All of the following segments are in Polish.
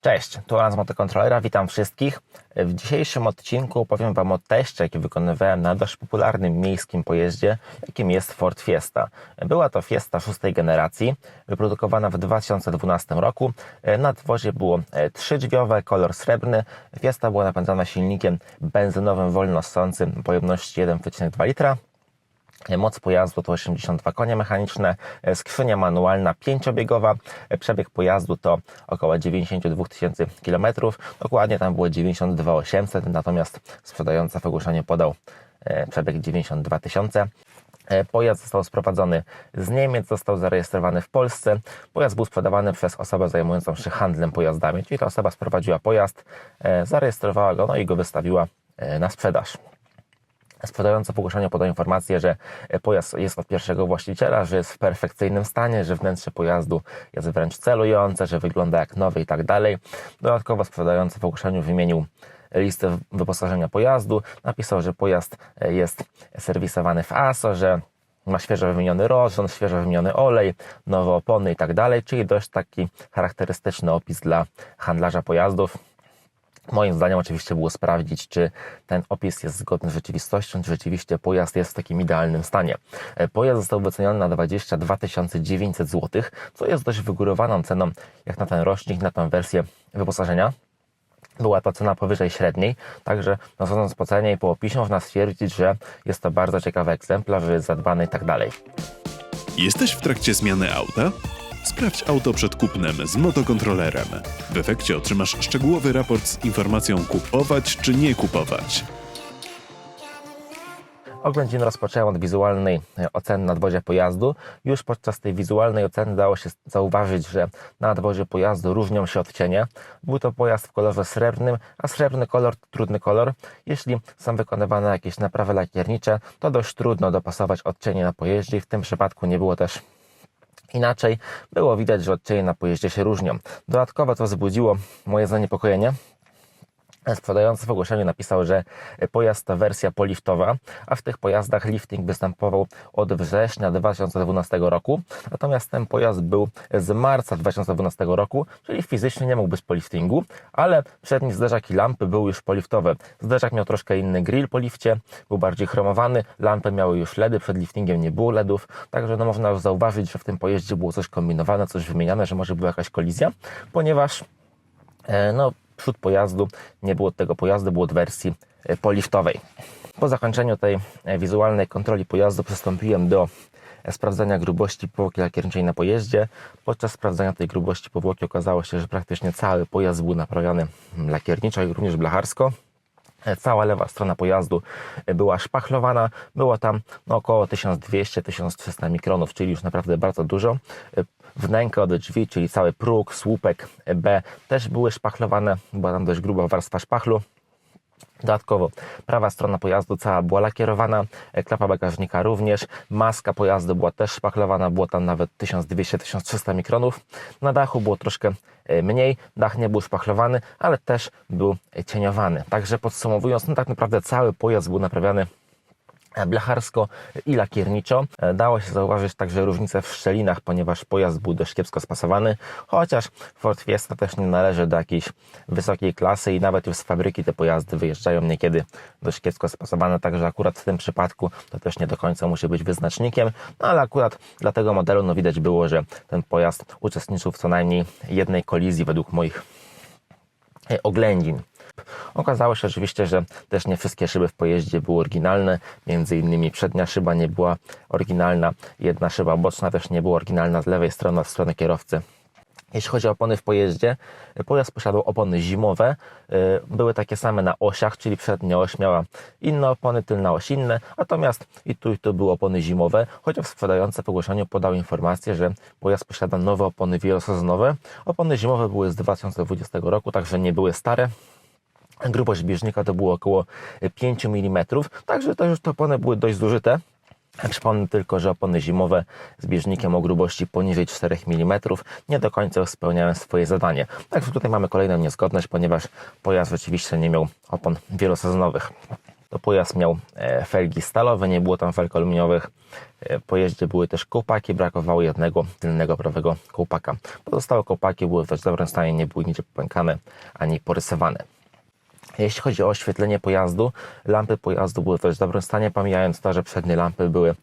Cześć, tu Alan z Motokontrolera, witam wszystkich. W dzisiejszym odcinku opowiem Wam o teście, jaki wykonywałem na dość popularnym miejskim pojeździe, jakim jest Ford Fiesta. Była to Fiesta szóstej generacji, wyprodukowana w 2012 roku. Na dworze było trzydrzwiowe, kolor srebrny. Fiesta była napędzana silnikiem benzynowym wolnossącym pojemności 1,2 litra. Moc pojazdu to 82 konie mechaniczne, skrzynia manualna pięciobiegowa, przebieg pojazdu to około 92 tysięcy km, dokładnie tam było 92 800, natomiast sprzedający w ogłoszeniu podał e, przebieg 92 tysiące. E, Pojazd został sprowadzony z Niemiec, został zarejestrowany w Polsce. Pojazd był sprzedawany przez osobę zajmującą się handlem pojazdami, czyli ta osoba sprowadziła pojazd, e, zarejestrowała go, no i go wystawiła na sprzedaż. Sprzedający w ogłoszeniu podał informację, że pojazd jest od pierwszego właściciela, że jest w perfekcyjnym stanie, że wnętrze pojazdu jest wręcz celujące, że wygląda jak nowy i tak dalej. Dodatkowo sprzedający w ogłoszeniu wymienił listę wyposażenia pojazdu. Napisał, że pojazd jest serwisowany w ASO, że ma świeżo wymieniony rozrząd, świeżo wymieniony olej, nowe opony i tak dalej, czyli dość taki charakterystyczny opis dla handlarza pojazdów. Moim zdaniem oczywiście było sprawdzić, czy ten opis jest zgodny z rzeczywistością, czy rzeczywiście pojazd jest w takim idealnym stanie. E, pojazd został wyceniony na 22 900 zł, co jest dość wygórowaną ceną jak na ten rocznik, na tę wersję wyposażenia. Była to cena powyżej średniej, także no, sądząc po cenie i po opisie można stwierdzić, że jest to bardzo ciekawy egzemplarz, że jest zadbany i tak dalej. Jesteś w trakcie zmiany auta? Sprawdź auto przed kupnem z motokontrolerem. W efekcie otrzymasz szczegółowy raport z informacją kupować czy nie kupować. Oględzin rozpocząłem od wizualnej e, oceny nadwozia pojazdu. Już podczas tej wizualnej oceny dało się zauważyć, że na nadwozie pojazdu różnią się odcienie. Był to pojazd w kolorze srebrnym, a srebrny kolor to trudny kolor. Jeśli są wykonywane jakieś naprawy lakiernicze, to dość trudno dopasować odcienie na pojeździe w tym przypadku nie było też Inaczej było widać, że odcienie na pojeździe się różnią. Dodatkowo to wzbudziło moje zaniepokojenie, Sprzedający w ogłoszeniu napisał, że pojazd to wersja poliftowa, a w tych pojazdach lifting występował od września 2012 roku. Natomiast ten pojazd był z marca 2012 roku, czyli fizycznie nie mógł być po liftingu, ale przedni zderzak i lampy były już poliftowe. Zderzak miał troszkę inny grill po lifcie, był bardziej chromowany, lampy miały już LEDy, przed liftingiem nie było LEDów, także no można już zauważyć, że w tym pojeździe było coś kombinowane, coś wymieniane, że może była jakaś kolizja, ponieważ e, no, przód pojazdu nie było tego pojazdu, było od wersji e, poliftowej. Po zakończeniu tej e, wizualnej kontroli pojazdu przystąpiłem do e, sprawdzania grubości powłoki lakierniczej na pojeździe. Podczas sprawdzania tej grubości powłoki okazało się, że praktycznie cały pojazd był naprawiony lakierniczo i również blacharsko. Cała lewa strona pojazdu była szpachlowana, było tam no, około 1200-1300 mikronów, czyli już naprawdę bardzo dużo. Wnękę od drzwi, czyli cały próg, słupek B też były szpachlowane, była tam dość gruba warstwa szpachlu. Dodatkowo prawa strona pojazdu cała była lakierowana, klapa bagażnika również, maska pojazdu była też szpachlowana, było tam nawet 1200-1300 mikronów. Na dachu było troszkę e, mniej, dach nie był szpachlowany, ale też był cieniowany. Także podsumowując, no tak naprawdę cały pojazd był naprawiany blacharsko i lakierniczo. Dało się zauważyć także różnice w szczelinach, ponieważ pojazd był dość kiepsko spasowany, chociaż Ford Fiesta też nie należy do jakiejś wysokiej klasy i nawet już z fabryki te pojazdy wyjeżdżają niekiedy dość kiepsko spasowane, także akurat w tym przypadku to też nie do końca musi być wyznacznikiem, no ale akurat dla tego modelu no widać było, że ten pojazd uczestniczył w co najmniej jednej kolizji według moich oględzin. Okazało się oczywiście, że też nie wszystkie szyby w pojeździe były oryginalne, między innymi przednia szyba nie była oryginalna, jedna szyba boczna też nie była oryginalna z lewej strony, od strony kierowcy. Jeśli chodzi o opony w pojeździe, pojazd posiadał opony zimowe, y, były takie same na osiach, czyli przednia oś miała inne opony, tylna oś inne, natomiast i tu i tu były opony zimowe, chociaż sprzedający w ogłoszeniu podał informację, że pojazd posiada nowe opony wielosezonowe. Opony zimowe były z 2020 roku, także nie były stare, Grubość bieżnika to było około 5 mm, także to już te opony były dość zużyte. Przypomnę tylko, że opony zimowe z bieżnikiem o grubości poniżej 4 mm nie do końca spełniają swoje zadanie. Także tutaj mamy kolejną niezgodność, ponieważ pojazd rzeczywiście nie miał opon wielosezonowych. To pojazd miał e, felgi stalowe, nie było tam felg aluminiowych. E, Po jeździe były też kołpaki, brakowało jednego tylnego prawego kołpaka. Pozostałe kołpaki były w dość dobrym stanie, nie były nigdzie popękane ani porysowane. Jeśli chodzi o oświetlenie pojazdu, lampy pojazdu były w dość dobrym stanie, pomijając to, że przednie lampy były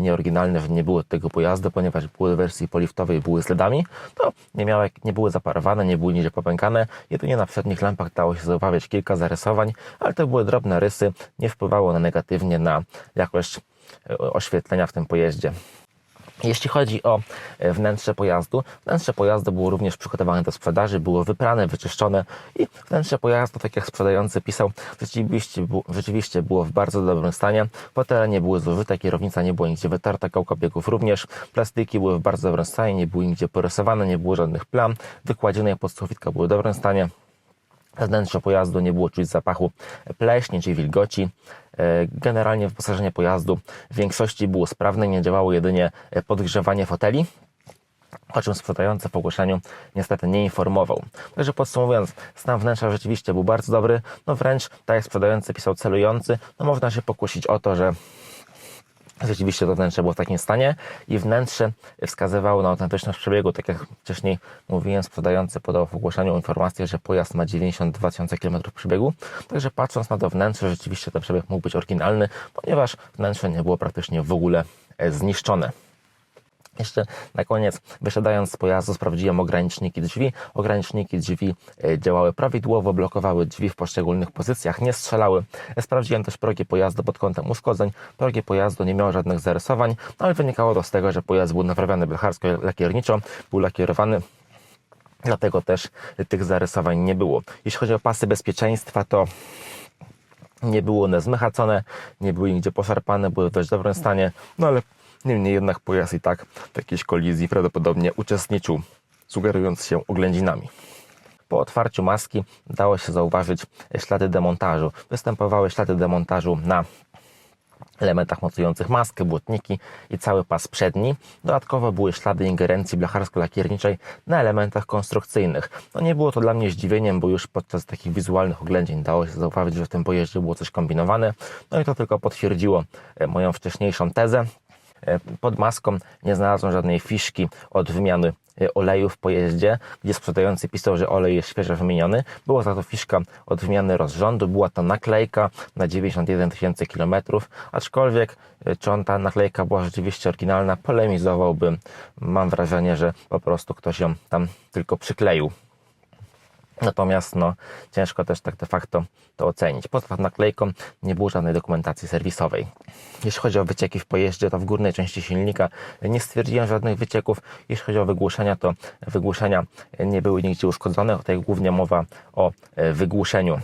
nieoryginalne, że nie były tego pojazdu, ponieważ były w wersji poliftowej, były z LEDami, to nie, miały, nie były zaparowane, nie były nigdzie popękane. Jedynie na przednich lampach dało się zauważyć kilka zarysowań, ale to były drobne rysy, nie wpływało one negatywnie na jakość e, oświetlenia w tym pojeździe. Jeśli chodzi o e, wnętrze pojazdu, wnętrze pojazdu było również przygotowane do sprzedaży, było wyprane, wyczyszczone i wnętrze pojazdu, tak jak sprzedający pisał, rzeczywiście, rzeczywiście było w bardzo dobrym stanie. Fotele nie były zużyte, kierownica nie była nigdzie wytarta, kołka biegów również. Plastiki były w bardzo dobrym stanie, nie były nigdzie porysowane, nie było żadnych plam. Wykładziny pod sufitka były w dobrym stanie. Wnętrze pojazdu nie było czuć zapachu pleśni czy wilgoci. E, Generalnie wyposażenie pojazdu w większości było sprawne, nie działało jedynie e, podgrzewanie foteli, o czym sprzedający w ogłoszeniu niestety nie informował. Także podsumowując, stan wnętrza rzeczywiście był bardzo dobry, no wręcz, tak jak sprzedający pisał celujący, no można się pokusić o to, że Rzeczywiście to wnętrze było w takim stanie i wnętrze wskazywało na autentyczność przebiegu. Tak jak wcześniej mówiłem, sprzedający podał w ogłoszeniu informację, że pojazd ma 92 tysiące km przebiegu. Także patrząc na to wnętrze, rzeczywiście ten przebieg mógł być oryginalny, ponieważ wnętrze nie było praktycznie w ogóle e, zniszczone. Jeszcze na koniec, wysiadając z pojazdu, sprawdziłem ograniczniki drzwi. Ograniczniki drzwi e, działały prawidłowo, blokowały drzwi w poszczególnych pozycjach, nie strzelały. Sprawdziłem też progi pojazdu pod kątem uszkodzeń. Progi pojazdu nie miały żadnych zarysowań, no ale wynikało to z tego, że pojazd był naprawiany blecharsko lakierniczo, był lakierowany Dlatego też tych zarysowań nie było. Jeśli chodzi o pasy bezpieczeństwa, to nie było one zmychacone, nie były nigdzie poszarpane, były w dość dobrym stanie, no ale niemniej jednak pojazd i tak w jakiejś kolizji prawdopodobnie uczestniczył, sugerując się oględzinami. Po otwarciu maski dało się zauważyć ślady demontażu. Występowały ślady demontażu na elementach mocujących maskę, błotniki i cały pas przedni. Dodatkowo były ślady ingerencji blacharsko-lakierniczej na elementach konstrukcyjnych. No nie było to dla mnie zdziwieniem, bo już podczas takich wizualnych oględzin dało się zauważyć, że w tym pojeździe było coś kombinowane. No i to tylko potwierdziło e, moją wcześniejszą tezę. E, Pod maską nie znalazłem żadnej fiszki od wymiany e, oleju w pojeździe, gdzie sprzedający pisał, że olej jest świeżo wymieniony. Była za to fiszka od wymiany rozrządu, była to naklejka na 91 tysięcy kilometrów, aczkolwiek e, czy on ta naklejka była rzeczywiście oryginalna, polemizowałbym. Mam wrażenie, że po prostu ktoś ją tam tylko przykleił. Natomiast no, ciężko też tak de facto to ocenić. Poza naklejką nie było żadnej dokumentacji serwisowej. Jeśli chodzi o wycieki w pojeździe, to w górnej części silnika nie stwierdziłem żadnych wycieków. Jeśli chodzi o wygłuszenia, to wygłuszenia nie były nigdzie uszkodzone. Tutaj głównie mowa o e, wygłuszeniu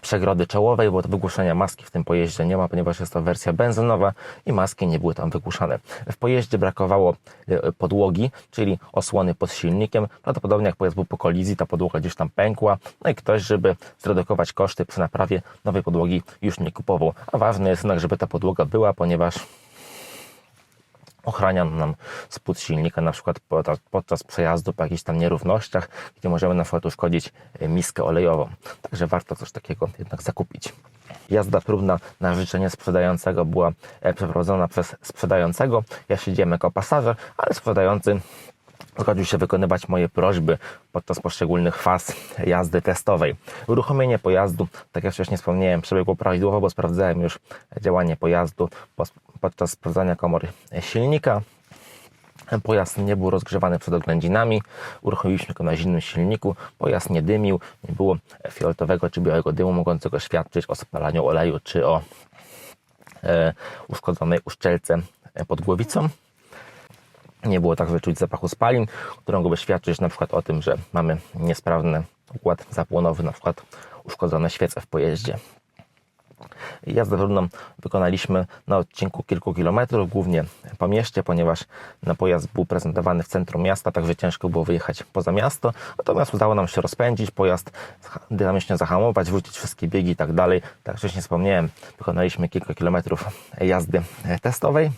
przegrody czołowej, bo wygłuszenia maski w tym pojeździe nie ma, ponieważ jest to wersja benzynowa i maski nie były tam wygłuszane. W pojeździe brakowało e, podłogi, czyli osłony pod silnikiem. Prawdopodobnie jak pojazd był po kolizji, ta podłoga gdzieś tam pękła, no i ktoś, żeby zredukować koszty przy naprawie nowej podłogi już nie kupował. A ważne jest jednak, żeby ta podłoga była, ponieważ ochrania nam spód silnika na przykład podczas, przejazdu po jakichś tam nierównościach, gdzie możemy na przykład uszkodzić e, miskę olejową. Także warto coś takiego jednak zakupić. Jazda próbna na życzenie sprzedającego była e, przeprowadzona przez sprzedającego. Ja siedziałem jako pasażer, ale sprzedający zgodził się wykonywać moje prośby podczas poszczególnych faz jazdy testowej. Uruchomienie pojazdu, tak jak wcześniej wspomniałem, przebiegło prawidłowo, bo sprawdzałem już działanie pojazdu pos- podczas sprawdzania komory silnika. Pojazd nie był rozgrzewany przed oględzinami. Uruchomiliśmy go na zimnym silniku. Pojazd nie dymił, nie było fioletowego czy białego dymu mogącego świadczyć o spalaniu oleju czy o e, uszkodzonej uszczelce pod głowicą. Nie było także czuć zapachu spalin, który mógłby świadczyć na przykład o tym, że mamy niesprawny układ zapłonowy, na przykład uszkodzone świece w pojeździe. Jazdę trudną wykonaliśmy na odcinku kilku kilometrów, głównie po mieście, ponieważ na pojazd był prezentowany w centrum miasta, także ciężko było wyjechać poza miasto. Natomiast udało nam się rozpędzić, pojazd dynamicznie zahamować, wrócić wszystkie biegi i tak dalej. Tak wcześniej wspomniałem, wykonaliśmy kilka kilometrów jazdy testowej.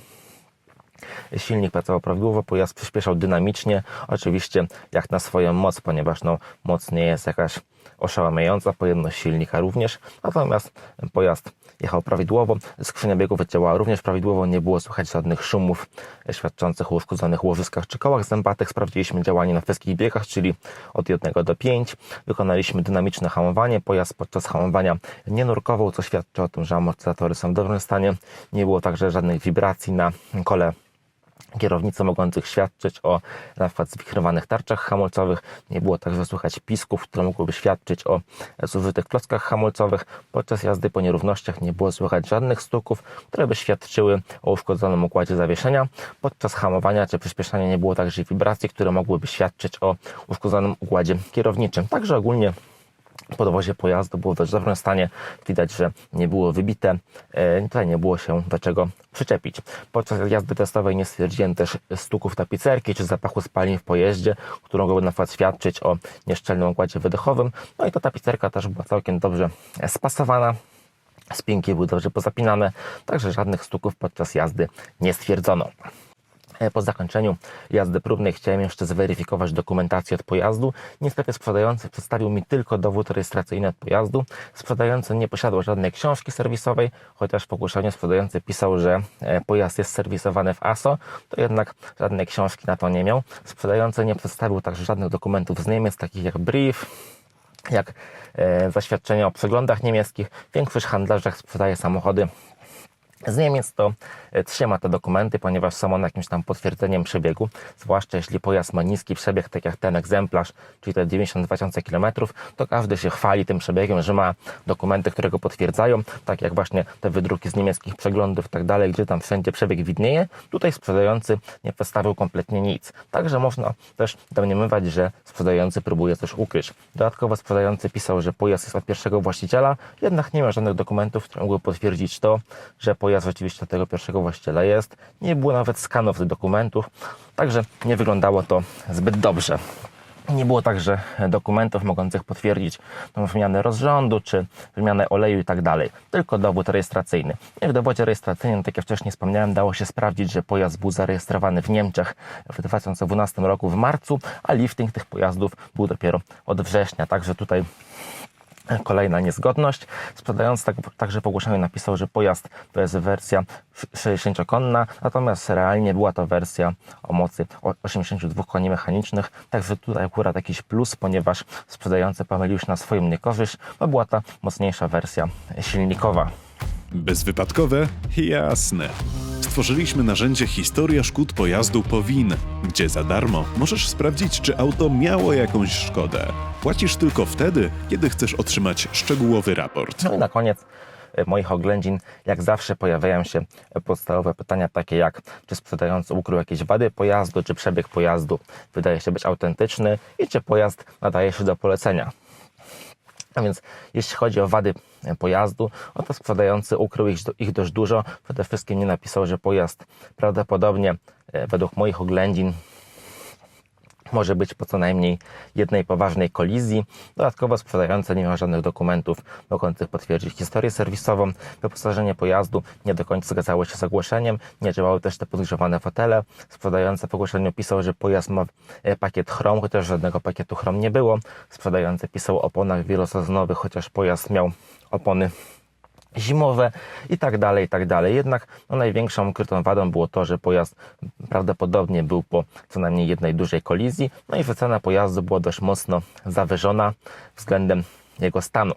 Silnik pracował prawidłowo, pojazd przyspieszał dynamicznie, oczywiście jak na swoją moc, ponieważ no, moc nie jest jakaś oszałamiająca, pojemność silnika również, natomiast pojazd jechał prawidłowo, skrzynia biegów działała również prawidłowo, nie było słychać żadnych szumów świadczących o uszkodzonych łożyskach czy kołach zębatych. Sprawdziliśmy działanie na wszystkich biegach, czyli od 1 do 5. Wykonaliśmy dynamiczne hamowanie. Pojazd podczas hamowania nie nurkował, co świadczy o tym, że amortyzatory są w dobrym stanie. Nie było także żadnych wibracji na kole kierownicy mogących świadczyć o na przykład zwichrowanych tarczach hamulcowych. Nie było także słychać pisków, które mogłyby świadczyć o zużytych klockach hamulcowych. Podczas jazdy po nierównościach nie było słychać żadnych stuków, które by świadczyły o uszkodzonym układzie zawieszenia. Podczas hamowania czy przyspieszania nie było także wibracji, które mogłyby świadczyć o uszkodzonym układzie kierowniczym. Także ogólnie podwozie pojazdu było w dość dobrym stanie. Widać, że nie było wybite. E, Tutaj nie było się do czego przyczepić. Podczas jazdy testowej nie stwierdziłem też stuków tapicerki czy zapachu spalin w pojeździe, które mogłyby na przykład świadczyć o nieszczelnym układzie wydechowym. No i ta tapicerka też była całkiem dobrze spasowana. Spinki były dobrze pozapinane, także żadnych stuków podczas jazdy nie stwierdzono. E, Po zakończeniu jazdy próbnej chciałem jeszcze zweryfikować dokumentację od pojazdu. Niestety sprzedający przedstawił mi tylko dowód rejestracyjny od pojazdu. Sprzedający nie posiadał żadnej książki serwisowej, chociaż w ogłoszeniu sprzedający pisał, że e, pojazd jest serwisowany w ASO, to jednak żadnej książki na to nie miał. Sprzedający nie przedstawił także żadnych dokumentów z Niemiec, takich jak brief, jak e, zaświadczenia o przeglądach niemieckich. Większość handlarzy sprzedaje samochody z Niemiec to e, trzyma te dokumenty, ponieważ są one jakimś tam potwierdzeniem przebiegu, zwłaszcza jeśli pojazd ma niski przebieg, tak jak ten egzemplarz, czyli te 92 tysiące kilometrów, to każdy się chwali tym przebiegiem, że ma dokumenty, które go potwierdzają, tak jak właśnie te wydruki z niemieckich przeglądów i tak dalej, gdzie tam wszędzie przebieg widnieje. Tutaj sprzedający nie przedstawił kompletnie nic. Także można też domniemywać, że sprzedający próbuje coś ukryć. Dodatkowo sprzedający pisał, że pojazd jest od pierwszego właściciela, jednak nie ma żadnych dokumentów, które mogły potwierdzić to, że pojazd rzeczywiście od tego pierwszego właściciela jest. Nie było nawet skanów tych dokumentów, także nie wyglądało to zbyt dobrze. Nie było także dokumentów mogących potwierdzić tą wymianę rozrządu czy wymianę oleju i tak dalej. Tylko dowód rejestracyjny. I w dowodzie rejestracyjnym, tak jak wcześniej wspomniałem, dało się sprawdzić, że pojazd był zarejestrowany w Niemczech w 2012 roku w marcu, a lifting tych pojazdów był dopiero od września. Także tutaj Kolejna niezgodność. Sprzedający tak, także w ogłoszeniu napisał, że pojazd to jest wersja 60-konna, natomiast realnie była to wersja o mocy 82 koni mechanicznych. Także tutaj akurat jakiś plus, ponieważ sprzedający pomylił się na swoją niekorzyść, bo była ta mocniejsza wersja silnikowa. Bezwypadkowe? Jasne. Stworzyliśmy narzędzie Historia szkód pojazdu Powin, gdzie za darmo możesz sprawdzić, czy auto miało jakąś szkodę. Płacisz tylko wtedy, kiedy chcesz otrzymać szczegółowy raport. No i na koniec e, moich oględzin, jak zawsze pojawiają się podstawowe pytania takie jak, czy sprzedający ukrył jakieś wady pojazdu, czy przebieg pojazdu wydaje się być autentyczny i czy pojazd nadaje się do polecenia. A więc jeśli chodzi o wady pojazdu, no to sprzedający ukrył ich, ich dość dużo. Przede wszystkim nie napisał, że pojazd prawdopodobnie e, według moich oględzin może być po co najmniej jednej poważnej kolizji. Dodatkowo sprzedający nie miał żadnych dokumentów mogących potwierdzić historię serwisową. Wyposażenie pojazdu nie do końca zgadzało się z ogłoszeniem. Nie działały też te podgrzewane fotele. Sprzedający w ogłoszeniu pisał, że pojazd ma e, pakiet chrom, chociaż żadnego pakietu chrom nie było. Sprzedający pisał o oponach wielosezonowych, chociaż pojazd miał opony zimowe i tak dalej, i tak dalej. Jednak no, największą ukrytą wadą było to, że pojazd prawdopodobnie był po co najmniej jednej dużej kolizji, no i wycena pojazdu była dość mocno zawyżona względem jego stanu.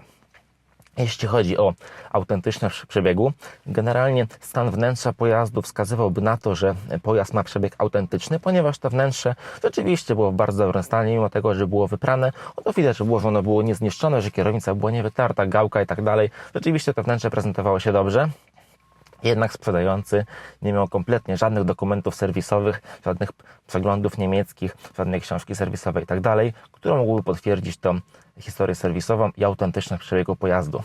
Jeśli chodzi o autentyczność przebiegu, generalnie stan wnętrza pojazdu wskazywałby na to, że pojazd ma przebieg autentyczny, ponieważ to wnętrze rzeczywiście było w bardzo dobrym stanie, mimo tego, że było wyprane, no to widać, że było, że ono było niezniszczone, że kierownica była niewytarta, gałka i tak dalej. Rzeczywiście to wnętrze prezentowało się dobrze. Jednak sprzedający nie miał kompletnie żadnych dokumentów serwisowych, żadnych przeglądów niemieckich, żadnej książki serwisowej i tak które mogłyby potwierdzić tą historię serwisową i autentyczność przebiegu pojazdu.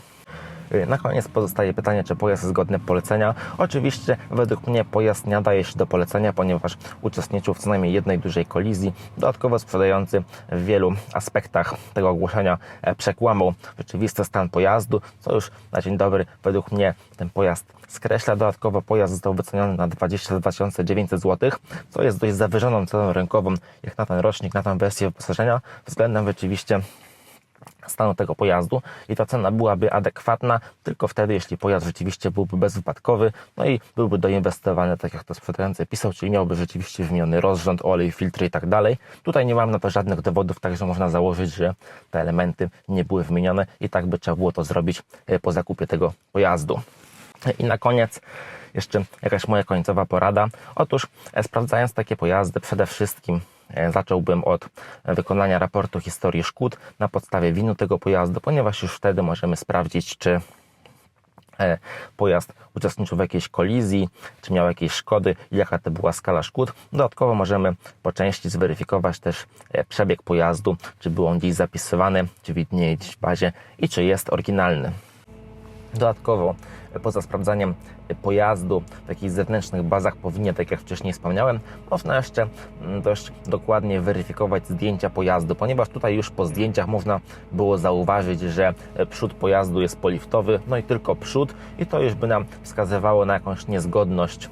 Na koniec pozostaje pytanie, czy pojazd jest godny polecenia. Oczywiście, według mnie pojazd nie nadaje się do polecenia, ponieważ uczestniczył w co najmniej jednej dużej kolizji. Dodatkowo sprzedający w wielu aspektach tego ogłoszenia e, przekłamał rzeczywisty stan pojazdu, co już na dzień dobry według mnie ten pojazd skreśla. Dodatkowo pojazd został wyceniony na 22 900 zł, co jest dość zawyżoną ceną rynkową, jak na ten rocznik, na tę wersję wyposażenia, względem rzeczywiście stanu tego pojazdu i ta cena byłaby adekwatna tylko wtedy, jeśli pojazd rzeczywiście byłby bezwypadkowy, no i byłby doinwestowany, tak jak to sprzedający pisał, czyli miałby rzeczywiście wymieniony rozrząd, olej, filtry i tak dalej. Tutaj nie mam na to żadnych dowodów, także można założyć, że te elementy nie były wymienione i tak by trzeba było to zrobić e, po zakupie tego pojazdu. I na koniec jeszcze jakaś moja końcowa porada. Otóż e, sprawdzając takie pojazdy, przede wszystkim zacząłbym od e, wykonania raportu historii szkód na podstawie winu tego pojazdu, ponieważ już wtedy możemy sprawdzić, czy e, pojazd uczestniczył w jakiejś kolizji, czy miał jakieś szkody jaka to była skala szkód. Dodatkowo możemy po części zweryfikować też e, przebieg pojazdu, czy był on gdzieś zapisywany, czy widnieje gdzieś w bazie i czy jest oryginalny. Dodatkowo, e, poza sprawdzaniem e, pojazdu w takich zewnętrznych bazach powinien, tak jak wcześniej wspomniałem, można jeszcze mm, dość dokładnie weryfikować zdjęcia pojazdu, ponieważ tutaj już po zdjęciach można było zauważyć, że e, przód pojazdu jest poliftowy, no i tylko przód i to już by nam wskazywało na jakąś niezgodność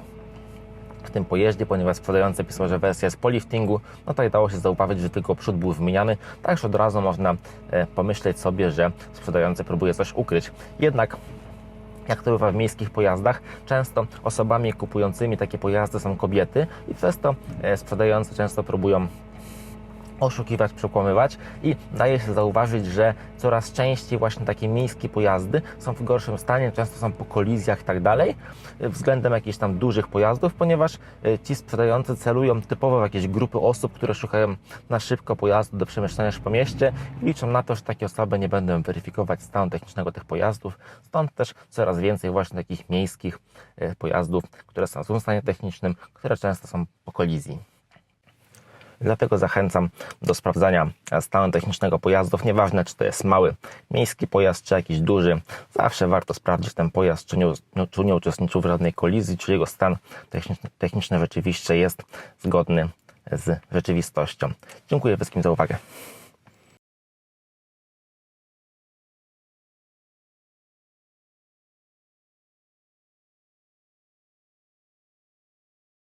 w tym pojeździe, ponieważ sprzedający pisał, że wersja jest po liftingu, no i dało się zauważyć, że tylko przód był wymieniany, także od razu można e, pomyśleć sobie, że sprzedający próbuje coś ukryć. Jednak jak to bywa w miejskich pojazdach, często osobami kupującymi takie pojazdy są kobiety i przez to e, sprzedający często próbują oszukiwać, przekłamywać i daje się zauważyć, że coraz częściej właśnie takie miejskie pojazdy są w gorszym stanie, często są po kolizjach i tak dalej, względem jakichś tam dużych pojazdów, ponieważ y, ci sprzedający celują typowo w jakieś grupy osób, które szukają na szybko pojazdu do przemieszczania się po mieście i liczą na to, że takie osoby nie będą weryfikować stanu technicznego tych pojazdów, stąd też coraz więcej właśnie takich miejskich y, pojazdów, które są w złym stanie technicznym, które często są po kolizji. Dlatego zachęcam do sprawdzania stanu technicznego pojazdów. Nieważne, czy to jest mały miejski pojazd, czy jakiś duży. Zawsze warto sprawdzić ten pojazd, czy nie, czy nie uczestniczył w żadnej kolizji, czy jego stan techniczny, techniczny rzeczywiście jest zgodny z rzeczywistością. Dziękuję wszystkim za uwagę.